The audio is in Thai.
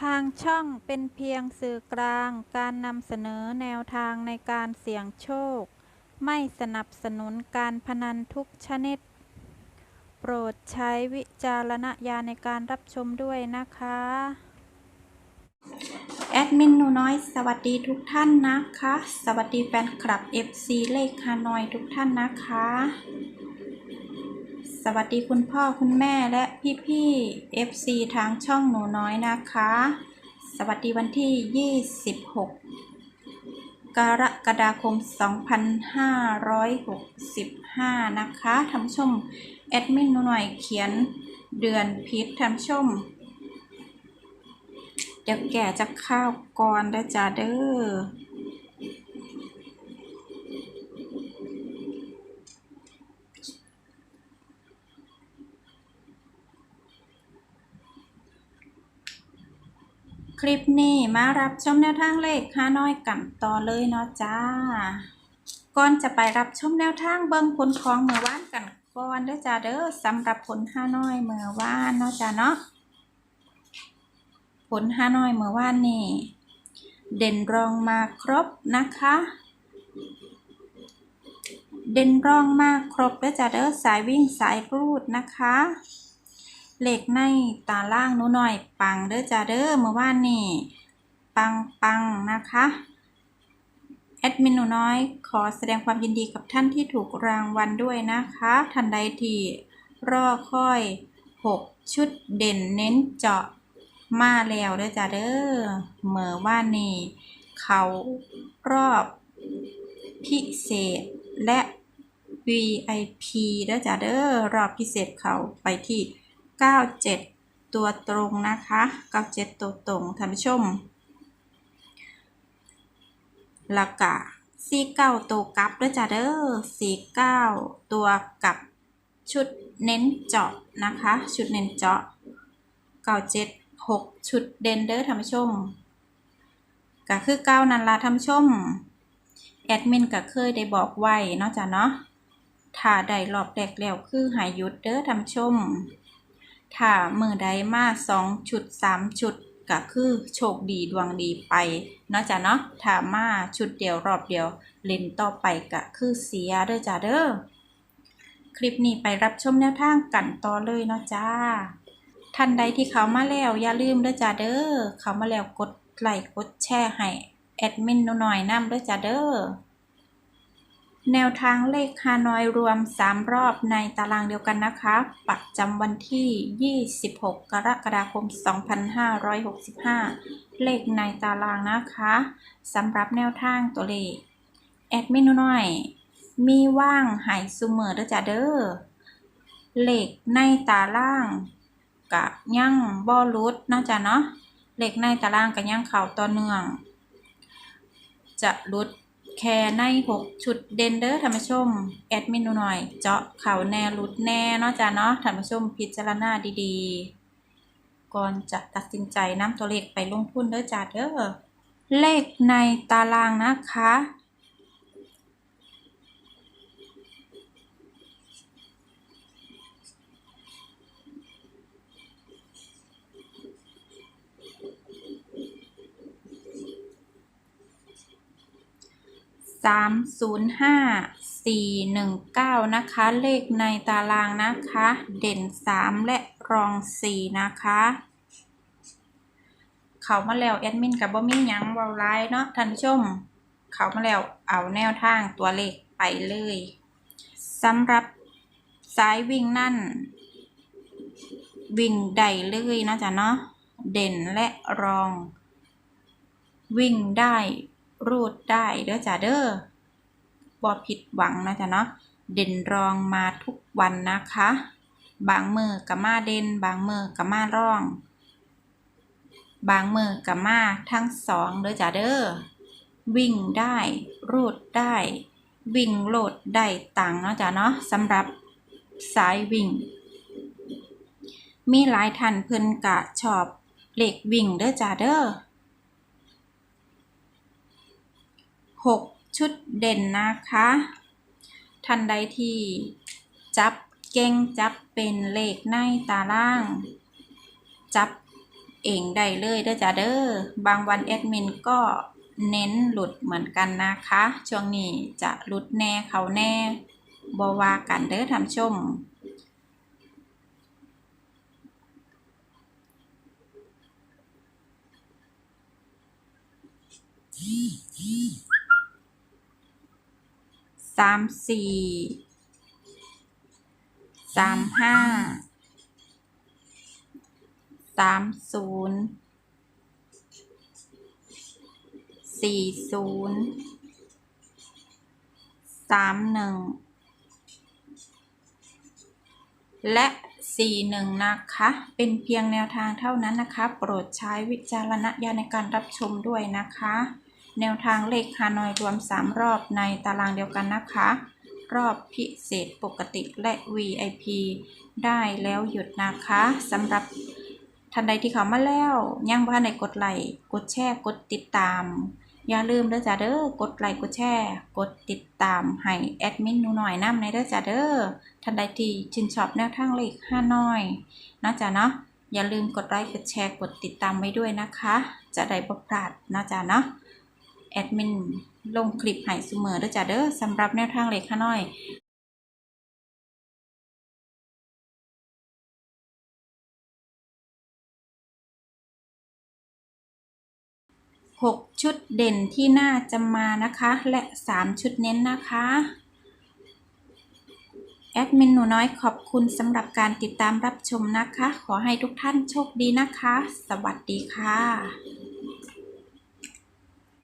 ทางช่องเป็นเพียงสื่อกลางการนำเสนอแนวทางในการเสี่ยงโชค ไม่สนับสนุนการพนันทุกชนิด โปรดใช้วิจารณญาณในการรับชมด้วยนะคะ แอดมินหนูน้อยสวัสดีทุกท่านนะคะ สวัสดีแฟนคลับ FC เลขฮานอยทุกท่านนะคะ สวัสดีคุณพ่อคุณแม่และพี่ๆ FC ทางช่องหนูน้อยนะคะ สวัสดีวันที่ 26 กรกฎาคม 2565 นะคะท่านชม แอดมินหนูน้อยเขียนเดือนพิษท่านชม เดี๋ยวแก่จะข้าวก่อนนะจ๊ะเด้อ คลิปนี้มารับชมแนวทางเลขฮาน้อยกันต่อเลยเนาะจ้า ก่อนจะไปรับชมแนวทางเบิ่งผลของเมื่อวานกันก่อนเด้อจ้าเด้อสำหรับผลฮาน้อยเมื่อวานเนาะจ้าเนาะผลฮาน้อยเมื่อวานนี่เด่นรองมาครบนะคะ เด่นรองมาครบแล้วจ้ะเด้อสายวิ่งสายรูดนะคะ เหล็กในตาล่างนู้หน่อย ปังเด้อจ้ะเด้อเมื่อวานนี่ปังปังนะคะแอดมินหนูน้อย ขอแสดงความยินดีกับท่านที่ถูกรางวัลด้วยนะคะ ทันใดที่รอค่อย 6 ชุดเด่นเน้นเจาะมาแล้วเด้อจ้าเด้อเมื่อว่านนี่เขารอบพิเศษและ VIP เด้อจ้าเด้อรอบพิเศษเขาไปที่ 97 ตัวตรงนะคะ97ตัวตรงท่านผู้ชมล้วก็49ตัวกลับด้อจ้าเด้อ49 ตัวกับชุดเน้นเจาะนะคะ ชุดเน้นเจาะ97 6 ชุดเด่นเด้อท่านผู้ชมก็คือเก้านันละท่านผู้ชมแอดมินก็เคยได้บอกไว้เนาะจ้ะเนาะถ้าได้รอบแรกแล้วคือหายหยุดเด้อท่านผู้ชม ถ้ามือใดมาสองชุดสามชุดก็คือโชคดีดวงดีไปเนาะจ้ะเนาะถ้ามาชุดเดียวรอบเดียวเล่นต่อไปก็คือเสียเด้อจ้ะเด้อคลิปนี้ไปรับชมแนวทางกันต่อเลยเนาะจ้าท่านใดที่เขามาแล้วอย่าลืมเด้อจ้าเด้อเขามาแล้วกดไลค์กดแชร์ให้แอดมินหน่อยๆนำเด้อจ้าเด้อ แนวทางเลขฮานอยรวม 3 รอบในตารางเดียวกันนะคะ ประจำวันที่ 26 กรกฎาคม 2565 เลขในตารางนะคะสำหรับแนวทางตัวเลข แอดมินหน่อย มีว่างหายซุเมอเด้อจ้าเด้อเลขในตารางกะยังบ่รุดเนาะจ้ะเนาะเล็กในตารางกะยังเข่าต่อเนื่อง จะรุด แค่ในหกชุดเดนเดอร์ธรรมชม แอดมินหน่อย เจาะเข่าแน่รุดแน่เนาะจ้ะเนาะธรรมชมพิจารณาดีๆ ก่อนจะตัดสินใจนำตัวเลขไปลงทุนเด้อจ้าเด้อเลขในตารางนะคะ สามศูนย์ห้าสี่หนึ่งเก้านะคะ เลขในตารางนะคะ เด่นสามและรองสี่นะคะ เขามาแล้วแอดมินกับบ่มีหยังเวาไลน์เนาะท่านผู้ชม เขามาแล้วเอาแนวทางตัวเลขไปเลยสำหรับสายวิ่งนั่น วิ่งได้เลยนะจ๊ะเนาะเด่นและรอง วิ่งได้ รูดได้เด้อจ้ะเด้อบ่ผิดหวังนะจ๊ะเนาะเด่นรองมาทุกวันนะคะ บางมือกับมาเด่นบางมือกับมาร่อง บางมือกับมาทั้งสองเด้อจ้ะเด้อวิ่งได้รูดได้ วิ่งโลดได้ตังเนาะจ้ะเนาะสำหรับสายวิ่ง มีหลายท่านเพิ่นกะชอบเลขวิ่งเด้อจ้าเด้อ หกชุดเด่นนะคะท่านใดที่จับเก่งจับเป็นเลขในตาราง จับเองได้เลยเด้อจ้าเด้อบางวันแอดมินก็เน้นหลุดเหมือนกันนะคะ ช่วงนี้จะหลุดแน่เขาแน่บวากันเด้อทำชม สามสี่สามห้าสามศูนย์สี่ศูนย์สามหนึ่งและสี่หนึ่งนะคะ เป็นเพียงแนวทางเท่านั้นนะคะ โปรดใช้วิจารณญาณในการรับชมด้วยนะคะ แนวทางเลขฮานอยรวม 3 รอบในตารางเดียวกันนะคะ รอบพิเศษปกติและ VIP ได้แล้วหยุดนะคะสำหรับท่านใดที่เข้ามาแล้วยังบ่ทันได้กดไลค์กดแชร์กดติดตาม อย่าลืมเด้อจ้าเด้อกดไลค์กดแชร์กดติดตามให้แอดมินหนูหน่อยน้ำในเด้อจ้าเด้อท่านใดที่ชื่นชอบแนวทางเลขฮานอยนาะจ้าเนาะอย่าลืมกดไลค์กดแชร์กดติดตามไว้ด้วยนะคะ จะได้บ่พลาดนาะจ้าเนาะ แอดมินลงคลิปให้เสมอเด้อจ้าเด้อสำหรับแนวทางเลขข้าน้อยหกชุดเด่นที่น่าจะมานะคะ และสามชุดเน้นนะคะแอดมินหนูน้อยขอบคุณสำหรับการติดตามรับชมนะคะ ขอให้ทุกท่านโชคดีนะคะ สวัสดีค่ะ